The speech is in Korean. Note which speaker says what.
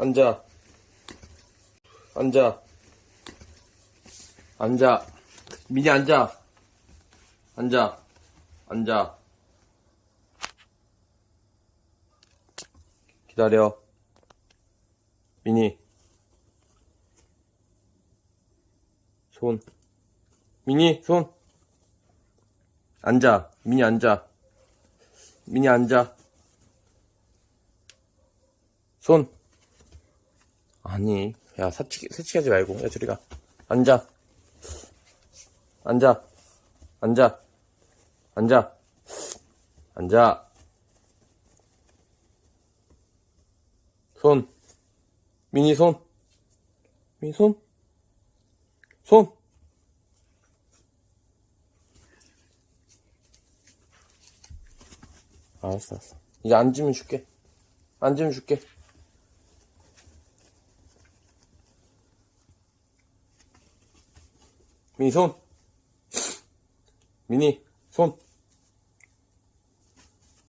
Speaker 1: 앉아. 앉아. 앉아. 미니 앉아. 앉아. 앉아. 기다려. 미니. 손. 미니, 손. 앉아. 미니 앉아. 미니 앉아. 손. 아니, 야, 사치기, 새치기 하지 말고. 야, 저리 가. 앉아. 앉아. 앉아. 앉아. 앉아. 손. 미니 손. 미니 손. 손. 알았어, 알았어. 이제 앉으면 줄게. 앉으면 줄게. 미니 손. 미니 손.